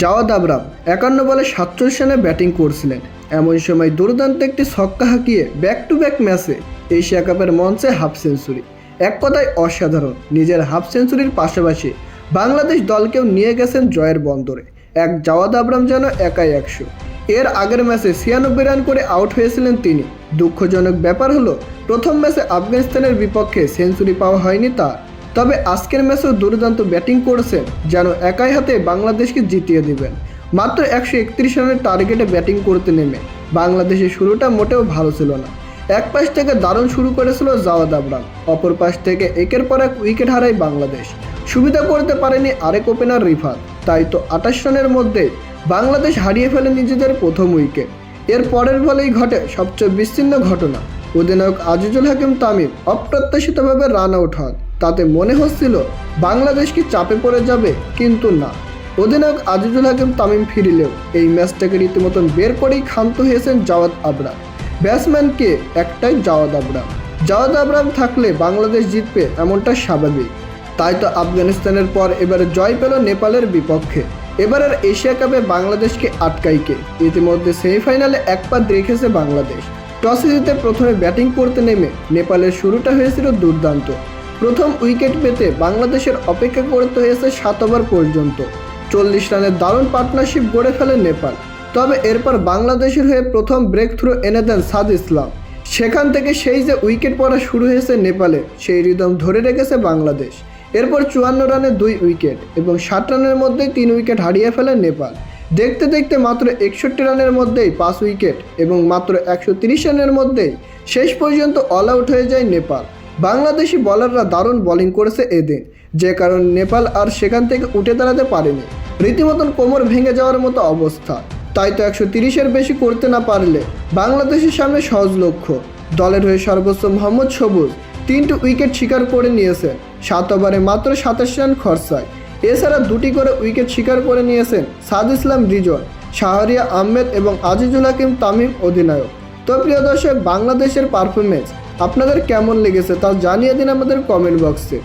Javad Abram একান্ন বলে সাতচল্লিশ রানে ব্যাটিং করছিলেন। এমন সময় দুর্দান্ত একটি ছক্কা হাঁকিয়ে ব্যাক টু ব্যাক ম্যাচে এশিয়া কাপের মঞ্চে হাফ সেঞ্চুরি এক কথায় অসাধারণ, নিজের হাফ সেঞ্চুরির পাশাপাশি বাংলাদেশ দলকেও নিয়ে গেছেন জয়ের বন্দরে। এক জাওয়াদ আবরাম যেন একাই একশো। এর আগের ম্যাচে ছিয়ানব্বই রান করে আউট হয়েছিলেন তিনি। দুঃখজনক ব্যাপার হলো, প্রথম ম্যাচে আফগানিস্তানের বিপক্ষে সেঞ্চুরি পাওয়া হয়নি তার। তবে আজকের ম্যাচেও দুর্দান্ত ব্যাটিং করেছেন যেন একাই হাতে বাংলাদেশকে জিতিয়ে দিবেন। মাত্র একশো একত্রিশ রানের টার্গেটে ব্যাটিং করতে নেমে, বাংলাদেশের শুরুটা মোটেও ভালো ছিল না। এক পাশ থেকে দারুণ শুরু করেছিল জাওয়াদ আবরাম, অপর পাশ থেকে একের পর এক উইকেট হারায় বাংলাদেশ। সুবিধা করতে পারেনি আরেক ওপেনার রিফাত, তাই তো আঠাশ রানের মধ্যে বাংলাদেশ হারিয়ে ফেলে নিজেদের প্রথম উইকেট। এর পরের বলেই ঘটে সবচেয়ে বিচ্ছিন্ন ঘটনা, অধিনায়ক আজিজুল হাকিম তামিম অপ্রত্যাশিতভাবে রান আউট হন। তাতে মনে হচ্ছিল বাংলাদেশ কি চাপে পড়ে যাবে, কিন্তু না। অধিনায়ক আজিজুল হাকিম তামিম ফিরিলেও এই ম্যাচটাকে রীতিমতন বের করেই ক্ষান্ত হয়েছেন জাওয়াদ আবরাম ব্যাটসম্যানকে একটাই জাওয়াদ আবরাম জাওয়াদ আবরাম থাকলে বাংলাদেশ জিতবে এমনটা স্বাভাবিক। তাই তো আফগানিস্তানের পর এবারে জয় পেল নেপালের বিপক্ষে। এবারের এশিয়া কাপে বাংলাদেশকে আটকাইকে ইতিমধ্যে সেমিফাইনালে এক পা রেখেছে বাংলাদেশ। টসে জিতে প্রথমে ব্যাটিং করতে নেমে নেপালের শুরুটা হয়েছিল দুর্দান্ত। প্রথম উইকেট পেতে বাংলাদেশের অপেক্ষা করতে হয়েছে সাত ওভার পর্যন্ত। চল্লিশ রানের দারুণ পার্টনারশিপ গড়ে ফেলে নেপাল। তবে এরপর বাংলাদেশের হয়ে প্রথম ব্রেক থ্রু এনে দেন সাদ ইসলাম। সেখান থেকে সেই যে উইকেট পড়া শুরু হয়েছে নেপালে, সেই রিদম ধরে রেখেছে বাংলাদেশ। এরপর চুয়ান্ন রানে দুই উইকেট এবং ষাট রানের মধ্যেই তিন উইকেট হারিয়ে ফেলে নেপাল। দেখতে দেখতে মাত্র একষট্টি রানের মধ্যেই পাঁচ উইকেট এবং মাত্র একশো রানের মধ্যেই শেষ পর্যন্ত অল আউট হয়ে যায় নেপাল। বাংলাদেশি বলাররা দারুণ বোলিং করেছে এদিন যে কারণে নেপাল আর সেখান থেকে উঠে দাঁড়াতে পারেনি। রীতিমতন কোমর ভেঙে যাওয়ার মতো অবস্থা। তাই তো একশো তিরিশের বেশি করতে না পারলে বাংলাদেশের সামনে সহজ লক্ষ্য। দলের হয়ে সর্বোচ্চ মোহাম্মদ সবুজ তিনটি উইকেট শিকার করে নিয়েছেন। সাত ওভারে মাত্র সাতাশ রান খরচায়। এছাড়া দুটি করে উইকেট শিকার করে নিয়েছেন সাদ ইসলাম রিজন, শাহরিয়া আহমেদ এবং আজিজুল হাকিম তামিম অধিনায়ক। তো প্রিয় দর্শক, বাংলাদেশের পারফরমেন্স আপনাদের কেমন লেগেছে তা জানিয়ে দিন আমাদের কমেন্ট বক্সে